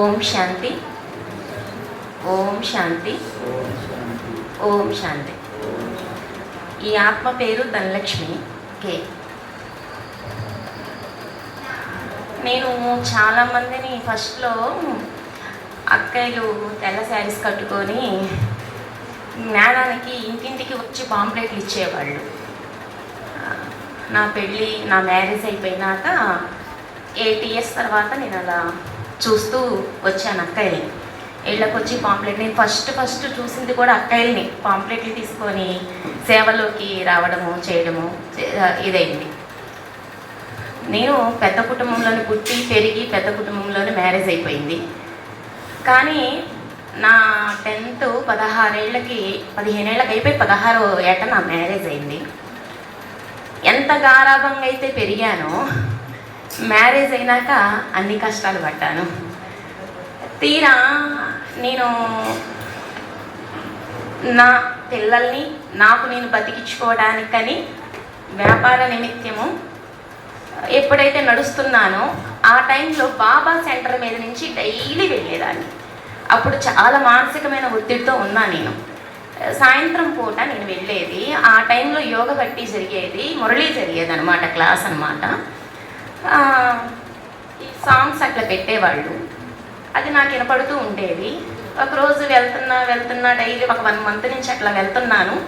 ఓం శాంతి. ఓం శాంతి. ఓం శాంతి. ఈ ఆత్మ పేరు ధనలక్ష్మి కే. నేను చాలామందిని ఫస్ట్లో అక్కయ్యలు తెల్ల శారీస్ కట్టుకొని జ్ఞానానికి ఇంటింటికి వచ్చి పాంప్లెట్లు ఇచ్చేవాళ్ళు. నా పెళ్ళి నా మ్యారేజ్ అయిపోయినాక ఎయిట్ ఇయర్స్ తర్వాత నేను అలా చూస్తూ వచ్చాను అక్కయ్యని ఇళ్ళకి వచ్చి పాంప్లెట్ నేను ఫస్ట్ ఫస్ట్ చూసింది కూడా అక్కయ్యని పాంప్లెట్లు తీసుకొని సేవలోకి రావడము చేయడము ఇదైంది. నేను పెద్ద కుటుంబంలోనే పుట్టి పెరిగి పెద్ద కుటుంబంలోనే మ్యారేజ్ అయిపోయింది. కానీ నా టెన్త్ పదహారేళ్ళకి పదిహేనేళ్ళకి అయిపోయి పదహారో ఏట నా మ్యారేజ్ అయింది. ఎంత గారాభంగా అయితే పెరిగానో మ్యారేజ్ అయినాక అన్ని కష్టాలు పడ్డాను. తీరా నేను నా పిల్లల్ని నాకు నేను బతికించుకోవడానికని వ్యాపార నిమిత్తము ఎప్పుడైతే నడుస్తున్నానో ఆ టైంలో బాబా సెంటర్ మీద నుంచి డైలీ వెళ్ళేదాన్ని. అప్పుడు చాలా మానసికమైన ఒత్తిడితో ఉన్నా నేను. సాయంత్రం పూట నేను వెళ్ళేది. ఆ టైంలో యోగ బట్టి జరిగేది మురళి జరిగేది అనమాట క్లాస్ అనమాట ఈ సాంగ్స్ అట్లా పెట్టేవాళ్ళు. అది నాకు వినపడుతూ ఉండేది ఒకరోజు వెళ్తున్నా వెళ్తున్నా డైలీ ఒక వన్ మంత్ నుంచి అట్లా వెళ్తున్నాను.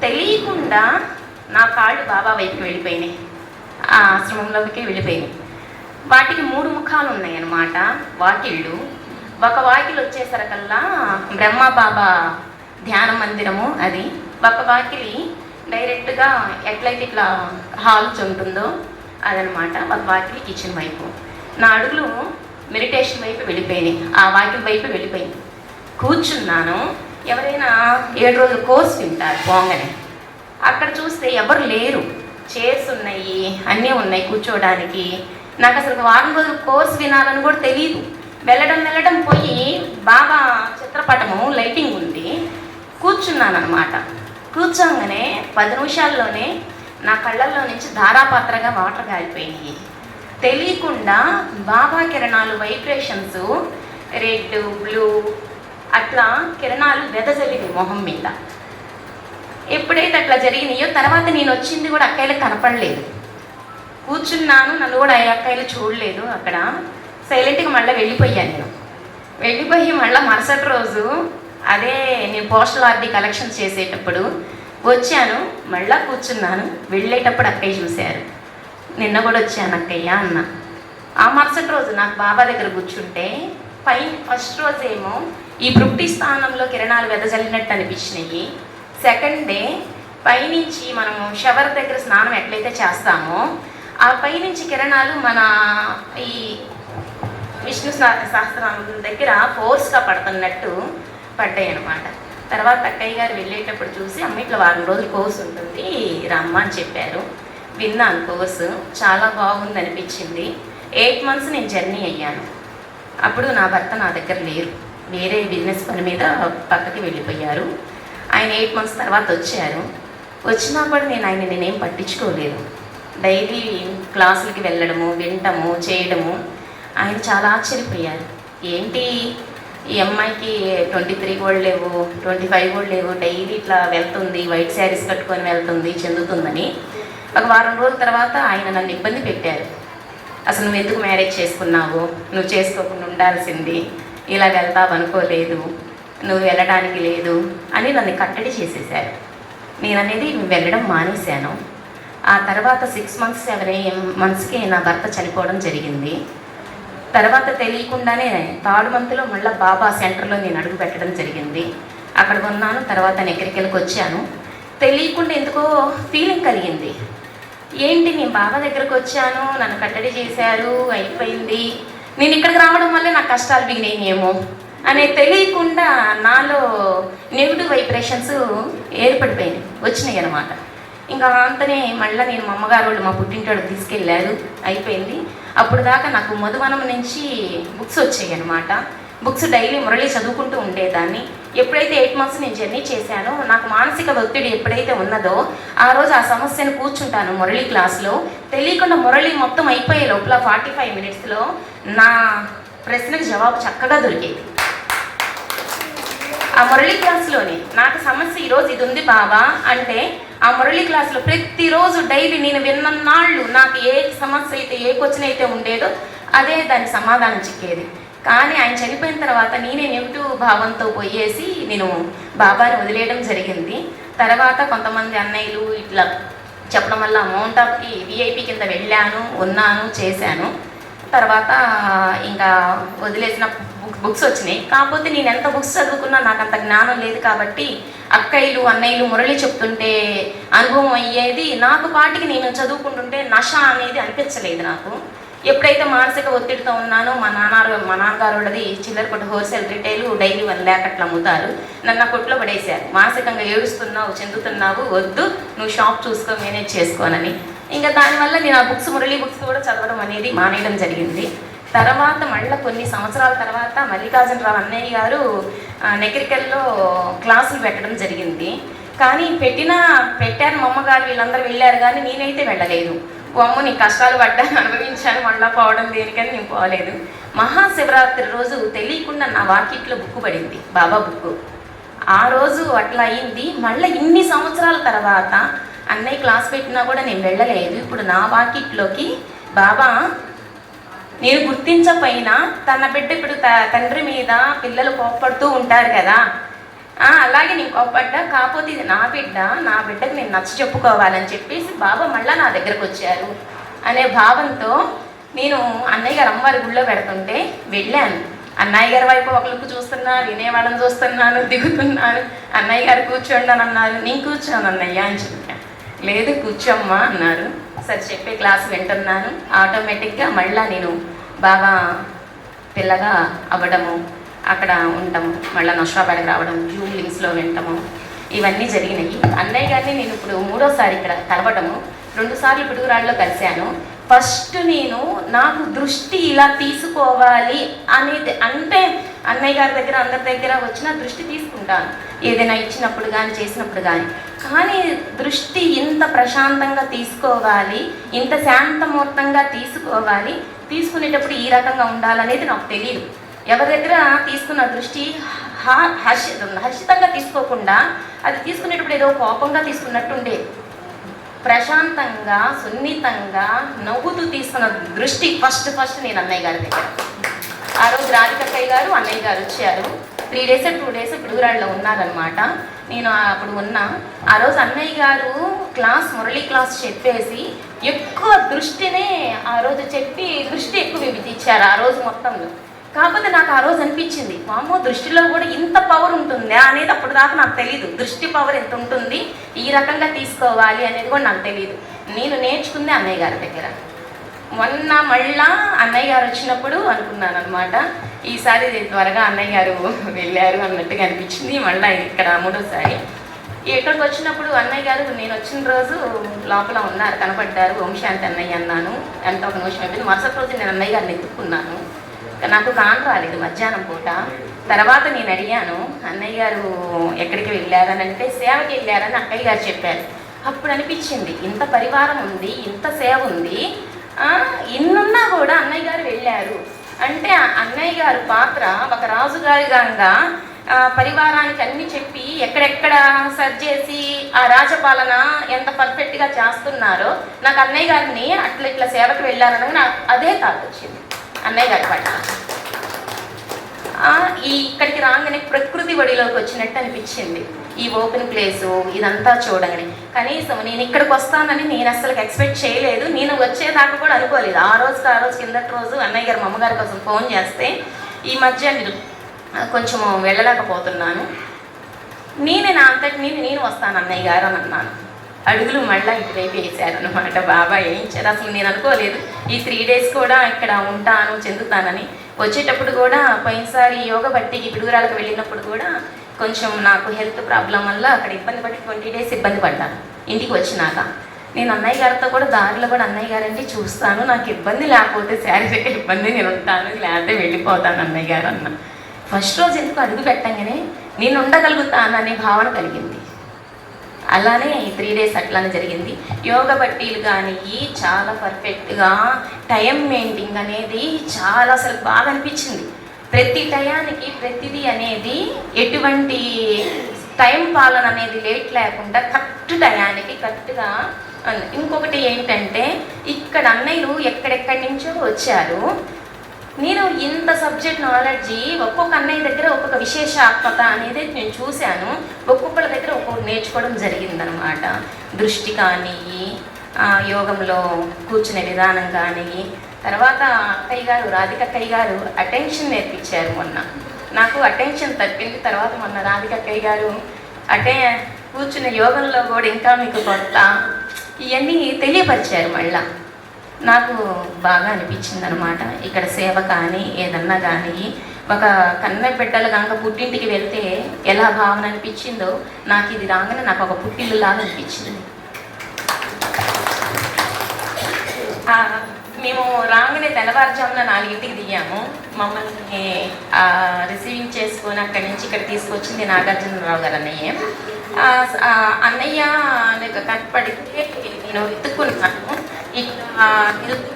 తెలియకుండా నా కాళ్ళు బాబా వైపుకి వెళ్ళిపోయినాయి. ఆ ఆశ్రమంలోకి వెళ్ళిపోయినాయి. వాటికి మూడు ముఖాలు ఉన్నాయి అన్నమాట వాకిళ్ళు. ఒక వాకిల్ వచ్చేసరికల్లా బ్రహ్మ బాబా ధ్యాన మందిరము అది. ఒక వాకిలి డైరెక్ట్గా ఎట్లయితే ఇట్లా హాల్స్ ఉంటుందో అదనమాట ఒక వాకిలి కిచెన్ వైపు. నా అడుగులు మెడిటేషన్ వైపు వెళ్ళిపోయినాయి. ఆ వాకిలి వైపు వెళ్ళిపోయింది. కూర్చున్నాను. ఎవరైనా ఏడు రోజులు కోర్స్ వింటారు పోంగనే. అక్కడ చూస్తే ఎవరు లేరు. చైర్స్ ఉన్నాయి అన్నీ ఉన్నాయి కూర్చోవడానికి. నాకు అసలు వారం రోజులు కోర్స్ వినాలని కూడా తెలియదు వెళ్ళడం వెళ్ళడం పోయి బాగా చిత్రపటము లైటింగ్ ఉంది. కూర్చున్నాను అనమాట కూర్చోగానే పది నిమిషాల్లోనే నా కళ్ళల్లో నుంచి ధారాపాత్రగా వాటర్ కాలిపోయినాయి తెలియకుండా బాబా కిరణాలు వైబ్రేషన్స్ రెడ్ బ్లూ అట్లా కిరణాలు వెదజల్లివి మొహం మీద. ఎప్పుడైతే అట్లా జరిగినాయో తర్వాత నేను వచ్చింది కూడా అక్కయ్యలకు కనపడలేదు. కూర్చున్నాను నన్ను కూడా ఆ అక్కయ్యలు చూడలేదు అక్కడ. సైలెంట్గా మళ్ళీ వెళ్ళిపోయాను నేను. వెళ్ళిపోయి మళ్ళీ మరుసటి రోజు అదే నేను పోస్టల్ ఆర్డీ కలెక్షన్ చేసేటప్పుడు వచ్చాను మళ్ళా కూర్చున్నాను వెళ్ళేటప్పుడు అక్కయ్య చూశారు. నిన్న కూడా వచ్చాను అక్కయ్య అన్న. ఆ మరుసటి రోజు నాకు బాబా దగ్గర కూర్చుంటే పై ఫస్ట్ రోజు ఏమో ఈ బృక్టి స్థానంలో కిరణాలు వెదజల్లినట్టు అనిపించినాయి. సెకండ్ డే పైనుంచి మనము షవర్ దగ్గర స్నానం ఎట్లయితే చేస్తామో ఆ పైనుంచి కిరణాలు మన ఈ విష్ణు సహ- సహస్రనామం దగ్గర ఫోర్స్గా పడుతున్నట్టు పడ్డాయి అనమాట తర్వాత అక్కయ్య గారు వెళ్ళేటప్పుడు చూసి అమ్మ ఇట్లా వారం రోజులు కోర్సు ఉంటుంది రమ్మ అని చెప్పారు. విన్నాను కోర్సు చాలా బాగుంది అనిపించింది. ఎయిట్ మంత్స్ నేను జర్నీ అయ్యాను. అప్పుడు నా భర్త నా దగ్గర లేరు. వేరే బిజినెస్ పని మీద పక్కకి వెళ్ళిపోయారు. ఆయన ఎయిట్ మంత్స్ తర్వాత వచ్చారు. వచ్చినా కూడా నేను ఆయన నేనేం పట్టించుకోలేదు. డైలీ క్లాసులకి వెళ్ళడము వినటము చేయడము. ఆయన చాలా ఆశ్చర్యపోయారు. ఏంటి ఈ అమ్మాయికి ట్వంటీ త్రీ కూడా లేవు ట్వంటీ ఫైవ్ కూడా లేవు డైలీ ఇట్లా వెళ్తుంది వైట్ శారీస్ కట్టుకొని వెళ్తుంది చెందుతుందని. ఒక వారం రోజుల తర్వాత ఆయన నన్ను ఇబ్బంది పెట్టారు. అసలు నువ్వు ఎందుకు మ్యారేజ్ చేసుకున్నావు? నువ్వు చేసుకోకుండా ఉండాల్సింది. ఇలా వెళ్తావు అనుకోలేదు. నువ్వు వెళ్ళడానికి లేదు అని నన్ను కట్టడి చేసేసారు నేను అనేది వెళ్ళడం మానేశాను. ఆ తర్వాత సిక్స్ మంత్స్ సెవెన్ మంత్స్కి నా భర్త చనిపోవడం జరిగింది. తర్వాత తెలియకుండానే థర్డ్ మంత్లో మళ్ళీ బాబా సెంటర్లో నేను అడుగు పెట్టడం జరిగింది. అక్కడ ఉన్నాను తర్వాత నెక్కరికెళ్ళకి వచ్చాను. తెలియకుండా ఎందుకో ఫీలింగ్ కలిగింది. ఏంటి నేను బాబా దగ్గరకు వచ్చాను నన్ను కట్టడి చేశారు అయిపోయింది. నేను ఇక్కడికి రావడం వల్లే నాకు కష్టాలు బిగినాయేమో అనే తెలియకుండా నాలో నెగిటివ్ వైబ్రేషన్స్ ఏర్పడిపోయినాయి వచ్చినాయి అనమాట ఇంకా అంతనే మళ్ళీ నేను మా అమ్మగారు వాళ్ళు మా పుట్టింటోడికి తీసుకెళ్ళారు అయిపోయింది. అప్పుడు దాకా నాకు మధువనం నుంచి బుక్స్ వచ్చాయి అనమాట బుక్స్ డైలీ మురళి చదువుకుంటూ ఉండేదాన్ని. ఎప్పుడైతే ఎయిట్ మంత్స్ నేను జర్నీ చేశానో నాకు మానసిక ఒత్తిడి ఎప్పుడైతే ఉన్నదో ఆ రోజు ఆ సమస్యను కూర్చుంటాను మురళి క్లాస్లో తెలియకుండా మురళి మొత్తం అయిపోయే లోపల ఫార్టీ ఫైవ్ మినిట్స్లో నా ప్రశ్నకు జవాబు చక్కగా దొరికేది. ఆ మురళి క్లాస్లోని నాకు సమస్య ఈరోజు ఇది ఉంది బాబా అంటే ఆ మురళి క్లాస్లో ప్రతిరోజు డైలీ నేను విన్నన్నాళ్ళు నాకు ఏ సమస్య అయితే ఏ క్వశ్చన్ అయితే ఉండేదో అదే దాని సమాధానం చిక్కేది. కానీ ఆయన చనిపోయిన తర్వాత నేనే నెగిటివ్ భావంతో పోయేసి నేను బాబాని వదిలేయడం జరిగింది. తర్వాత కొంతమంది అన్నయ్యలు ఇట్లా చెప్పడం వల్ల అమౌంట్ ఆఫ్కి విఐపి కింద వెళ్ళాను ఉన్నాను చేశాను. తర్వాత ఇంకా వదిలేసిన బుక్ బుక్స్ వచ్చినాయి. కాకపోతే నేను ఎంత బుక్స్ చదువుకున్నా నాకు అంత జ్ఞానం లేదు కాబట్టి అక్కయ్యలు అన్నయ్యలు మురళి చెప్తుంటే అనుభవం అయ్యేది నాకు పాటికి నేను చదువుకుంటుంటే నష అనేది అనిపించలేదు నాకు. ఎప్పుడైతే మానసిక ఒత్తిడితో ఉన్నానో మా నాన్న మా నాన్నగారు వాళ్ళది చిల్లర కొట్టు wholesale retail daily one lakh అట్లా అమ్ముతారు. నన్ను ఆ కొట్లో పడేశారు. మానసికంగా ఏడుస్తున్నావు చెందుతున్నావు వద్దు నువ్వు షాప్ చూసుకో మేనేజ్ చేసుకోనని ఇంకా దానివల్ల నేను ఆ బుక్స్ మురళీ బుక్స్ కూడా చదవడం అనేది మానేయడం జరిగింది. తర్వాత మళ్ళీ కొన్ని సంవత్సరాల తర్వాత మల్లికార్జునరావు అన్నయ్య గారు నెకరికల్లో క్లాసులు పెట్టడం జరిగింది. కానీ పెట్టిన పెట్టారు మా అమ్మగారు వీళ్ళందరూ వెళ్ళారు కానీ నేనైతే వెళ్ళలేదు. అమ్మ నీ కష్టాలు పడ్డాను అనుభవించాను మళ్ళీ పోవడం దేనికని నేను పోలేదు. మహాశివరాత్రి రోజు తెలియకుండా నా వాకిట్లో బుక్ పడింది బాబా బుక్ ఆ రోజు అట్లా అయింది. మళ్ళీ ఇన్ని సంవత్సరాల తర్వాత అన్నయ్య క్లాస్ పెట్టినా కూడా నేను వెళ్ళలేదు. ఇప్పుడు నా వాకిట్లోకి బాబా నేను గుర్తించపోయినా తన బిడ్డ ఇప్పుడు త- తండ్రి మీద పిల్లలు కోప్పడుతూ ఉంటారు కదా. అలాగే నేను కోప్పడ్డా కాకపోతే ఇది నా బిడ్డ నా బిడ్డకి నేను నచ్చ చెప్పుకోవాలని చెప్పేసి బాబా మళ్ళీ నా దగ్గరకు వచ్చారు. అనే భావంతో నేను అన్నయ్య గారు అమ్మవారి గుళ్ళో పెడుతుంటే వెళ్ళాను. అన్నయ్య గారి వైపు ఒకరికి చూస్తున్నా వినేవాళ్ళని చూస్తున్నాను దిగుతున్నాను. అన్నయ్య గారు కూర్చోండి అని అన్నారు. నేను కూర్చోను అన్నయ్య అని చెప్పాను. లేదు కూర్చోమ్మా అన్నారు. సార్ చెప్పే క్లాస్ వింటున్నాను. ఆటోమేటిక్గా మళ్ళా నేను బాగా పిల్లగా అవ్వడము అక్కడ ఉండటము మళ్ళీ నష్టాబాడికి రావడం జూమ్ లింక్స్లో వింటము ఇవన్నీ జరిగినాయి. అన్నయ్య గారిని నేను ఇప్పుడు మూడోసారి ఇక్కడ కలవటము రెండుసార్లు పిడుగురాళ్ళలో కలిశాను. ఫస్ట్ నేను నాకు దృష్టి ఇలా తీసుకోవాలి అనేది అంటే అన్నయ్య గారి దగ్గర అందరి దగ్గర వచ్చిన దృష్టి తీసుకుంటాను. ఏదైనా ఇచ్చినప్పుడు కానీ చేసినప్పుడు కానీ కానీ దృష్టి ఇంత ప్రశాంతంగా తీసుకోవాలి ఇంత శాంతమూర్తంగా తీసుకోవాలి తీసుకునేటప్పుడు ఈ రకంగా ఉండాలనేది నాకు తెలియదు ఎవరి దగ్గర తీసుకున్న దృష్టి హర్ష హర్షితంగా తీసుకోకుండా అది తీసుకునేటప్పుడు ఏదో కోపంగా తీసుకున్నట్టుండే. ప్రశాంతంగా సున్నితంగా నవ్వుతూ తీసుకున్న దృష్టి ఫస్ట్ ఫస్ట్ నేను అన్నయ్య గారి దగ్గర. ఆ రోజు రాధికక్కయ్య గారు అన్నయ్య గారు వచ్చారు. త్రీ డేస్ టూ డేస్ పిడుగురాళ్ళలో ఉన్నారనమాట నేను అప్పుడు ఉన్నా. ఆ రోజు అన్నయ్య గారు క్లాస్ మురళి క్లాస్ చెప్పేసి ఎక్కువ దృష్టినే ఆ రోజు చెప్పి దృష్టి ఎక్కువ ఇచ్చారు ఆ రోజు మొత్తంలో. కాకపోతే నాకు ఆ రోజు అనిపించింది వామో దృష్టిలో కూడా ఇంత పవర్ ఉంటుందా? అనేది అప్పుడు దాకా నాకు తెలియదు దృష్టి పవర్ ఎంత ఉంటుంది ఈ రకంగా తీసుకోవాలి అనేది కూడా నాకు తెలియదు నేను నేర్చుకుంది అన్నయ్య గారి దగ్గర. మొన్న మళ్ళా అన్నయ్య గారు వచ్చినప్పుడు అనుకున్నాను అనమాట ఈసారి త్వరగా అన్నయ్య గారు వెళ్ళారు అన్నట్టుగా అనిపించింది. మళ్ళీ ఇక్కడ మూడోసారి. ఇక్కడికి వచ్చినప్పుడు అన్నయ్య గారు నేను వచ్చిన రోజు లోపల ఉన్నారు కనపడ్డారు. వంశాంతి అన్నయ్య అన్నాను. ఎంత ఒక నిమిషం అయిపోయింది. మరుసటి రోజు నేను అన్నయ్య గారిని ఎత్తుకున్నాను నాకు కాన్ రాలేదు మధ్యాహ్నం పూట. తర్వాత నేను అడిగాను అన్నయ్య గారు ఎక్కడికి వెళ్ళారని? అంటే సేవకి వెళ్ళారని అక్కయ్య గారు చెప్పారు. అప్పుడు అనిపించింది ఇంత పరివారం ఉంది ఇంత సేవ ఉంది. ఇన్నున్నా కూడా అన్నయ్య గారు వెళ్ళారు. అంటే ఆ అన్నయ్య గారు పాత్ర ఒక రాజుగారి గంగా పరివారానికి అన్ని చెప్పి ఎక్కడెక్కడ సర్చ్ చేసి ఆ రాజపాలన ఎంత పర్ఫెక్ట్గా చేస్తున్నారో నాకు అన్నయ్య గారిని అట్లా ఇట్లా సేవకు వెళ్ళారనగా నాకు అదే థాట్ వచ్చింది. అన్నయ్య గారి పట్ల. ఈ ఇక్కడికి రాగానే ప్రకృతి ఒడిలోకి వచ్చినట్టు అనిపించింది. ఈ ఓపెన్ ప్లేసు ఇదంతా చూడండి. కనీసం నేను ఇక్కడికి వస్తానని నేను అసలు ఎక్స్పెక్ట్ చేయలేదు. నేను వచ్చేదాకా కూడా అనుకోలేదు. ఆ రోజుకి ఆ రోజు కిందటి రోజు అన్నయ్య గారు మా అమ్మగారి కోసం ఫోన్ చేస్తే ఈ మధ్య నేను కొంచెం వెళ్ళలేకపోతున్నాను. నేనే నా అంతటి నేను నేను వస్తాను అన్నయ్య గారు అని అన్నాను. అడుగులు మళ్ళీ ఇటువైపు వేసారనమాట అనమాట బాబా వేయించారు అసలు నేను అనుకోలేదు. ఈ త్రీ డేస్ కూడా ఇక్కడ ఉంటాను చెందుతానని. వచ్చేటప్పుడు కూడా పోయినసారి యోగ బట్టికి పిడుగురాలకు వెళ్ళినప్పుడు కూడా కొంచెం నాకు హెల్త్ ప్రాబ్లం వల్ల అక్కడ ఇబ్బంది పడి ట్వంటీ డేస్ ఇబ్బంది పడ్డాను. ఇంటికి వచ్చినాక. నేను అన్నయ్య గారితో కూడా దారిలో కూడా అన్నయ్య గారంటే చూస్తాను. నాకు ఇబ్బంది లేకపోతే శారీరక ఇబ్బంది నేను ఉంటాను లేకపోతే వెళ్ళిపోతాను అన్నయ్య గారు అన్న. ఫస్ట్ రోజు ఎందుకు అడుగు పెట్టంగానే నేను ఉండగలుగుతాననే భావన కలిగింది. అలానే త్రీ డేస్ అట్లానే జరిగింది. యోగ బట్టీలు కానీ చాలా పర్ఫెక్ట్గా టైం మెయింటింగ్ అనేది చాలా అసలు బాగా అనిపించింది. ప్రతి టయానికి ప్రతిదీ అనేది ఎటువంటి టైం పాలన అనేది లేట్ లేకుండా కరెక్ట్ టయానికి కరెక్ట్గా ఇంకొకటి ఏంటంటే ఇక్కడ అన్నయ్యలు ఎక్కడెక్కడి నుంచో వచ్చారు. నేను ఇంత సబ్జెక్ట్ నాలెడ్జి ఒక్కొక్క అన్నయ్య దగ్గర ఒక్కొక్క విశేషాత్మత అనేది నేను చూశాను. ఒక్కొక్కరి దగ్గర ఒక్కొక్కటి నేర్చుకోవడం జరిగిందనమాట దృష్టి కానీ యోగంలో కూర్చునే విధానం కానీ తర్వాత అక్కయ్య గారు రాధిక అక్కయ్య గారు అటెన్షన్ నేర్పించారు మొన్న. నాకు అటెన్షన్ తప్పింది. తర్వాత మొన్న రాధిక అక్కయ్య గారు అంటే కూర్చున్న యోగంలో కూడా ఇంకా మీకు కొత్త ఇవన్నీ తెలియపరిచారు మళ్ళా. నాకు బాగా అనిపించింది అనమాట ఇక్కడ సేవ కానీ ఏదన్నా కానీ ఒక కన్న బిడ్డలు కనుక పుట్టింటికి వెళ్తే ఎలా భావన అనిపించిందో నాకు ఇది రాగానే నాకు ఒక పుట్టిల్లు లాగా అనిపించింది. ఆ, మేము రాగానే తెల్లవారుజామున నాలుగింటికి దిగాము. మమ్మల్ని రిసీవింగ్ చేసుకొని అక్కడి నుంచి ఇక్కడ తీసుకొచ్చింది నాగార్జునరావు గారు అన్నయ్య. అన్నయ్య నాకు కనపడితే నేను వెతుక్కున్నాను ఇక్కడ హెల్త్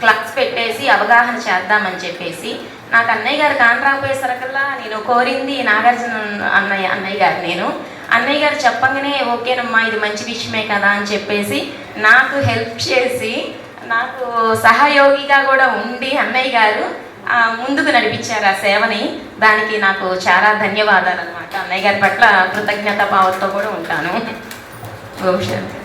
క్లాస్ పెట్టేసి అవగాహన చేద్దామని చెప్పేసి నాకు అన్నయ్య గారు కాని రాకపోయేసరికల్లా నేను కోరింది నాగార్జున అన్నయ్య అన్నయ్య గారు నేను. అన్నయ్య గారు చెప్పంగానే ఓకేనమ్మా ఇది మంచి విషయమే కదా అని చెప్పేసి నాకు హెల్ప్ చేసి నాకు సహయోగిగా కూడా ఉండి అన్నయ్య గారు ముందుకు నడిపించారు ఆ సేవని. దానికి నాకు చాలా ధన్యవాదాలు అనమాట అన్నయ్య గారి పట్ల కృతజ్ఞత భావంతో కూడా ఉంటాను. ఓం శాంతి